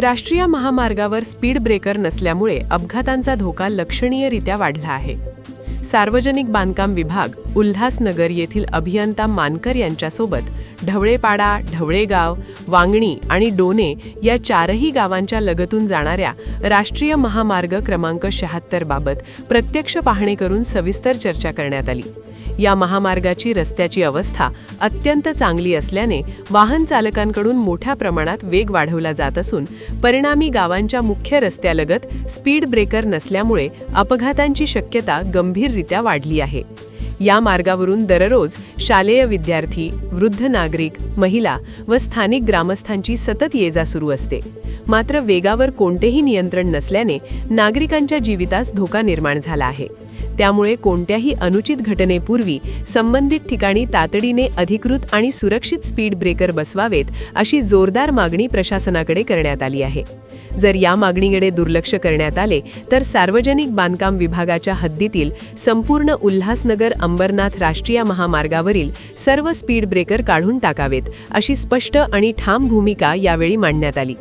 राष्ट्रीय महामार्गावर speed breaker नसल्यामुळे अपघातांचा धोका लक्षणीयरित्या वाढला आहे. सार्वजनिक बांधकाम विभाग उल्हासनगर येथील अभियंता मानकर यांच्यासोबत ढवळेपाडा ढवळेगाव वांगणी आणि डोने या चारही गावांच्या लगतून जाणाऱ्या राष्ट्रीय महामार्ग क्रमांक शहात्तर बाबत प्रत्यक्ष पाहणी करून सविस्तर चर्चा करण्यात आली. या महामार्गाची रस्त्याची अवस्था अत्यंत चांगली असल्याने वाहन चालकांकडून मोठ्या प्रमाणात वेग वाढवला जात असून परिणामी गावांच्या मुख्य रस्त्यालगत स्पीड ब्रेकर नसल्यामुळे अपघातांची शक्यता गंभीररित्या वाढली आहे. या मार्गावरून दररोज शालेय विद्यार्थी वृद्ध नागरिक महिला व स्थानिक ग्रामस्थांची सतत ये जा सुरू असते. मात्र वेगावर कोणतेही नियंत्रण नसल्याने नागरिकांच्या जीवितास धोका निर्माण झाला आहे. त्यामुळे कोणत्याही अनुचित घटनेपूर्वी संबंधित ठिकाणी तातडीने अधिकृत आणि सुरक्षित स्पीड ब्रेकर बसवावेत अशी जोरदार मागणी प्रशासनाकडे करण्यात आली आहे. जर या मागणीकडे दुर्लक्ष करण्यात आले तर सार्वजनिक बांधकाम विभागाच्या हद्दीतील संपूर्ण उल्हासनगर अंबरनाथ राष्ट्रीय महामार्गावरील सर्व स्पीड ब्रेकर काढून टाकावेत अशी स्पष्ट आणि ठाम भूमिका यावेळी मांडण्यात आली.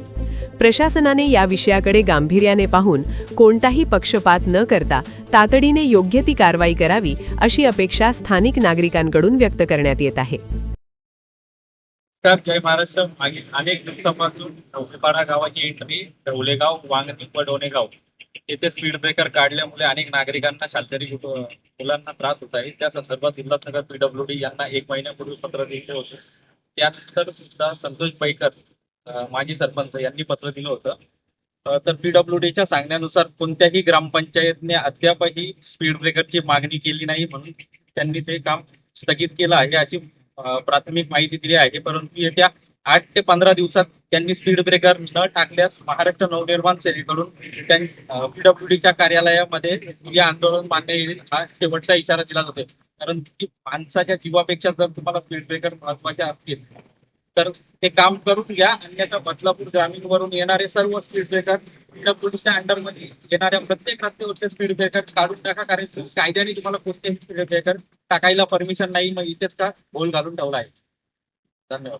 प्रशासनाने या विषयाकडे गांभीर्याने पाहून कोणताही पक्षपात न करता तातडीने योग्य ती कारवाई करावी अशी अपेक्षा स्थानिक नागरिकांकडून व्यक्त करण्यात येत आहे. तर जय महाराष्ट्र. मागील अनेक दिवसापासून ढवळेपाडा गावाची एंट्री ढवळेगाव वांगणी व डोनेगाव येथे स्पीड ब्रेकर काढल्यामुळे अनेक नागरिकांना शालकरी मुलांना त्रास होत आहे. त्या संदर्भात उल्हासनगर पीडब्ल्यूडी यांना एक महिन्यापूर्वी पत्र दिले होते. त्यानंतर सुद्धा संतोष पैकर माजी सरपंच यांनी पत्र दिलं होतं. अं, तर पीडब्ल्यूडीच्या सांगण्यानुसार कोणत्याही ग्रामपंचायतने अद्यापही स्पीड ब्रेकरची मागणी केली नाही म्हणून त्यांनी ते काम स्थगित केलं आहे. अशी प्राथमिक माहिती दिली आहे. परंतु येत्या आठ ते पंधरा दिवसात त्यांनी स्पीड ब्रेकर न टाकल्यास महाराष्ट्र नवनिर्माण सेनेकडून पीडब्ल्यूडीच्या कार्यालयामध्ये या आंदोलन मान्य येईल हा शेवटचा इशारा दिला जातोय. कारण की माणसाच्या जीवापेक्षा जर तुम्हाला स्पीड ब्रेकर महत्त्वाचे असतील तर ते काम करून घ्या. अन्यथा बदलापूर ग्रामीण वरून येणारे सर्व स्पीड ब्रेकर पीडब्ल्यूडीच्या अंडरमध्ये येणाऱ्या प्रत्येक रस्त्यावरचे स्पीड ब्रेकर काढून टाका. कारण कायद्याने तुम्हाला कोणतेही स्पीड ब्रेकर टाकायला परमिशन नाही मग इथेच का? बोल घालून ठेवला आहे. धन्यवाद.